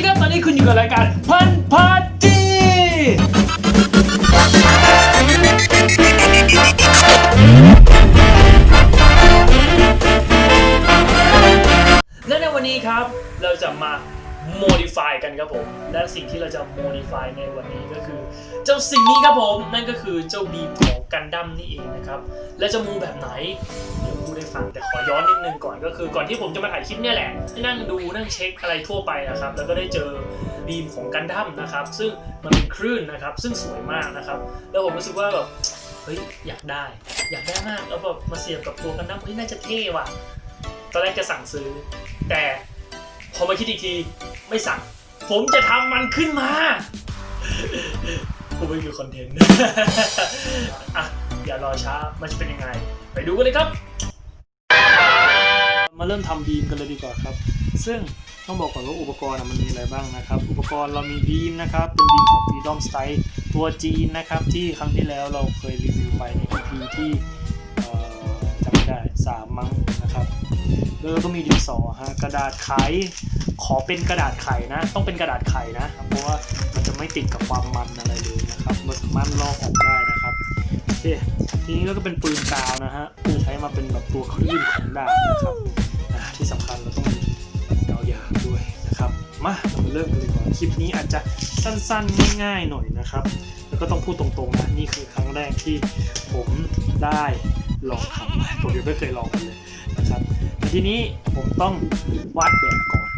ดีครับ ตอนนี้คุณอยู่กับรายการพันพาร์ตี้และในวันนี้ครับ เราจะมา modify กันครับผม และสิ่งที่เราจะ modify ในวันนี้ก็คือ เจ้าสิ่งนี้ครับผม นั่นก็คือเจ้าบีมของกันดั้มนี่เองนะครับ และจะมูแบบไหน เดี๋ยวพูดให้ฟังแต่ขอย้อนนิดนึงก่อนก็คือ ก่อนที่ผมจะมาถ่ายคลิปเนี่ยแหละนั่งดูนั่งเช็คอะไรทั่วไปนะครับ แล้วก็ได้เจอบีมของกันดั้มนะครับ ซึ่งมันเป็นคลื่นนะครับ ซึ่งสวยมากนะครับ แล้วผมรู้สึกว่าแบบเฮ้ยอยากได้ อยากได้มากแล้วแบบมาเสียบกับตัวกันดั้มเฮ้ยน่าจะเท่ว่ะตอนแรกจะสั่งซื้อแต่ อมาคิดอีกทีไม่สั่ง ผมจะทำมันขึ้นมากูไม่คือคอนเทนต์อะอย่ารอช้ามันจะเป็นยังไง ไปดูกันเลยครับ มาเริ่มทำบีมกันเลยดีกว่าครับ ซึ่งต้องบอกก่อนว่าอุปกรณ์มันมีอะไรบ้างนะครับ อุปกรณ์เรามีบีมนะครับ เป็นบีมของ Freedom Style ตัวจีนนะครับ ที่ครั้งที่แล้วเราเคยรีวิวไปใน EP ที่ ได้สามมั้งนะครับแล้วก็มีดินสอฮะกระดาษไขขอเป็นกระดาษไขนะ ต้องเป็นกระดาษไขนะเพราะว่ามันจะไม่ติดกับความมันอะไรเลยนะครับมันสามารถลอกออกได้นะครับโอเคทีนี้ก็เป็นปืนกาวนะฮะจะใช้มาเป็นแบบตัวคลื่นของดาบนะครับที่สำคัญเราต้องมียาวๆด้วยนะครับมาเรามาเริ่มกันเลยก่อนคลิปนี้อาจจะสั้นๆง่ายๆหน่อยนะครับ แล้วก็ต้องพูดตรงๆนะนี่คือครั้งแรกที่ผมได้ ลองทำผมยังไม่เคยลองกันเลยนะครับแต่ทีนี้ผมต้องวาดแบบก่อน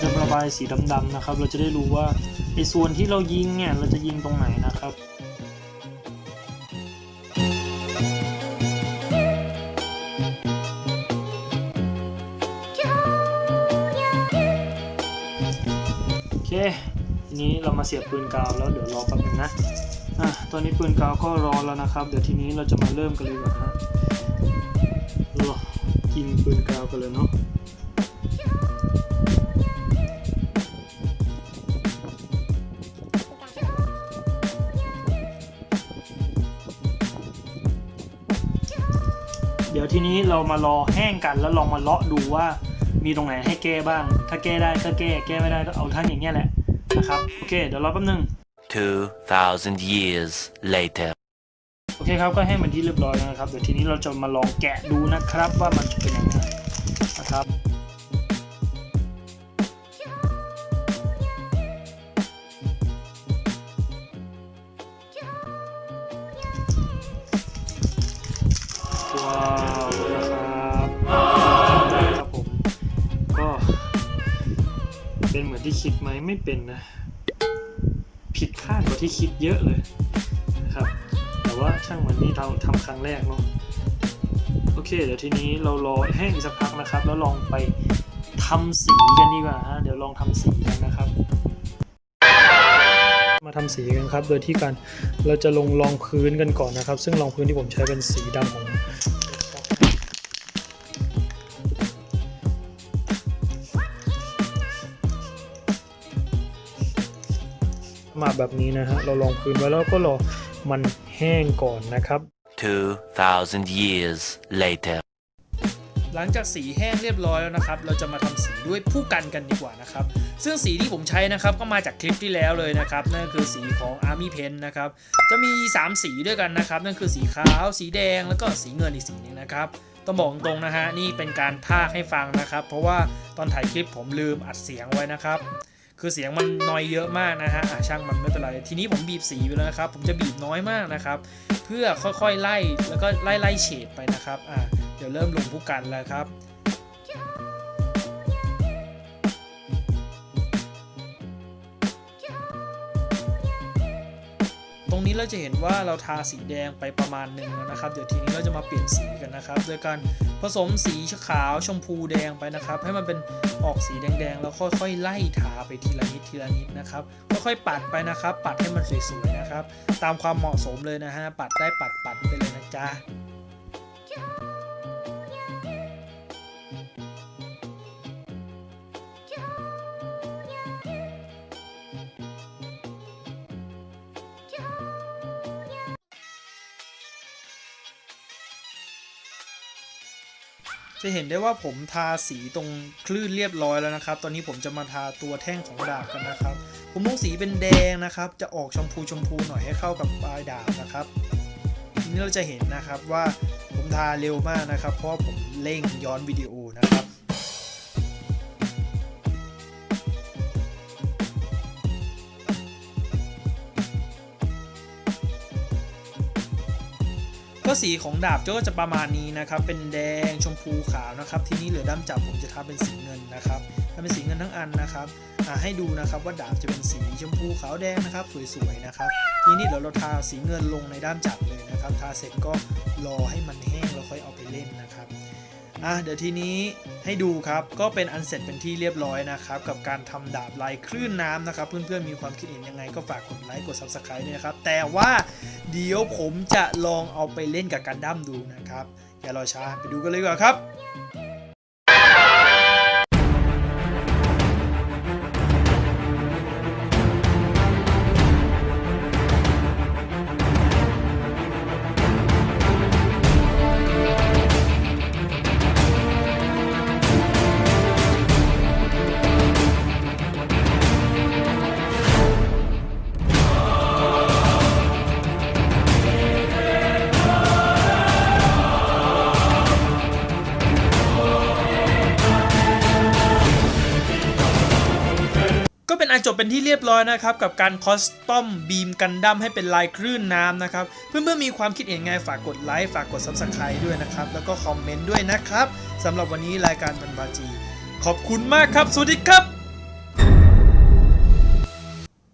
จะระบายสีดำๆนะครับ เราจะได้รู้ว่าไอ้ส่วนที่เรายิงเนี่ยเราจะยิงตรงไหนนะครับ เคทีนี้เรามาเสียบปืนกาวแล้วเดี๋ยวรอแป๊บนึงนะอะตอนนี้ปืนกาวก็รอแล้วนะครับ เดี๋ยวทีนี้เราจะมาเริ่มกันเลยกว่าฮะรอกินปืนกาวกันเลยเนาะเดี๋ยวทีนี้เรามารอแห้งกันแล้วลองมาเลาะดูว่า มีตรงไหนให้แก้บ้าง ถ้าแก้ได้ก็แก้ แก้ไม่ได้ก็เอาท่านอย่างเงี้ยแหละนะครับ โอเค เดี๋ยวรอแป๊บนึง2,000 years later. โอเคครับ ก็ให้มันที่เรียบร้อยแล้วนะครับ เดี๋ยวทีนี้เราจะมาลองแกะดูนะครับว่ามันจะเป็นยังไงนะครับว้าว เป็นเหมือนที่คิดไหมไม่เป็นนะ ผิดคาดกว่าที่คิดเยอะเลยนะครับ แต่ว่าช่างมันนี่เราทำครั้งแรกเนาะโอเค เดี๋ยวทีนี้เรารอแห้งสักพักนะครับ แล้วลองไปทำสีกันดีกว่าฮะเดี๋ยวลองทำสีกันนะครับ มาทำสีกันครับ โดยที่การเราจะลงรองพื้นกันก่อนนะครับ ซึ่งรองพื้นที่ผมใช้เป็นสีดำของ มาแบบนี้นะฮะ เราลองพื้นไว้แล้วก็รอมันแห้งก่อนนะครับ 2,000 years later. หลังจากสีแห้งเรียบร้อยแล้วนะครับ เราจะมาทำสีด้วยผู้กันกันดีกว่านะครับ ซึ่งสีที่ผมใช้นะครับก็มาจากคลิปที่แล้วเลยนะครับ นั่นก็คือสีของ Army Pen นะครับ จะมี 3 สีด้วยกันนะครับ นั่นคือสีขาว สีแดง แล้วก็สีเงินอีกสีหนึงนะครับ ต้องบอกตรงๆนะฮะ นี่เป็นการพากย์ให้ฟังนะครับ เพราะว่าตอนถ่ายคลิปผมลืมอัดเสียงไว้นะครับ คือเสียงมันน้อยเยอะมากนะฮะอะช่างมันไม่เป็นไร ทีนี้ผมบีบสีไปแล้วนะครับ ผมจะบีบน้อยมากนะครับ เพื่อค่อยๆไล่แล้วก็ไล่ไล่เฉดไปนะครับ อ่า เดี๋ยวเริ่มลงผู้กันแล้วครับ ตรงนี้เราจะเห็นว่าเราทาสีแดงไปประมาณหนึ่งแล้วนะครับ เดี๋ยวทีนี้เราจะมาเปลี่ยนสีกันนะครับ โดยการผสมสีขาวชมพูแดงไปนะครับ ให้มันเป็นออกสีแดงๆ แล้วค่อยๆ ไล่ทาไปทีละนิดทีละนิดนะครับ ค่อยๆ ปัดไปนะครับ ปัดให้มันสวยๆนะครับ ตามความเหมาะสมเลยนะฮะ ปัดได้ปัดปัดไปเลยนะจ๊ะ จะเห็นได้ว่าผมทาสีตรงคลื่นเรียบร้อยแล้วนะครับ ตอนนี้ผมจะมาทาตัวแท่งของดาบกันนะครับ ผมลงสีเป็นแดงนะครับ จะออกชมพูชมพูหน่อยให้เข้ากับปลายดาบนะครับทีนี้เราจะเห็นนะครับว่าผมทาเร็วมากนะครับ เพราะผมเร่งย้อนวิดีโอนะครับ็สีของดาบก็จะประมาณนี้นะครับ เป็นแดงชมพูขาวนะครับ ทีนี้เหลือด้ามจับผมจะทาเป็นสีเงินนะครับทาเป็นสีเงินทั้งอันนะครับให้ดูนะครับว่าดาบจะเป็นสีชมพูขาวแดงนะครับสวยๆนะครับ ทีนี้เดี๋ยวเราทาสีเงินลงในด้ามจับเลยนะครับ ทาเสร็จก็รอให้มันแห้งแล้วค่อยเอาไปเล่นนะครับ อะเดี๋ยวทีนี้ให้ดูครับก็เป็นอันเสร็จเป็นที่เรียบร้อยนะครับ กับการทำดาบลายคลื่นน้ำนะครับ เพื่อนๆมีความคิดเห็นยังไงก็ฝากกดไลค์กด Subscribe ด้วยนะครับ แต่ว่าเดี๋ยวผมจะลองเอาไปเล่นกับการดั้มดูนะครับ อย่ารอช้าไปดูกันเลยดีกว่าครับ อันจบเป็นที่เรียบร้อยนะครับ กับการคอสตอมบีมกันดั้มให้เป็นลายคลื่นน้ำนะครับ เพื่อนๆมีความคิดเห็นไงฝากกดไลค์ฝากกดซับสไคร b e ด้วยนะครับ แล้วก็คอมเมนต์ด้วยนะครับสำหรับวันนี้รายการบันบาจี ขอบคุณมากครับ สวัสดีครับ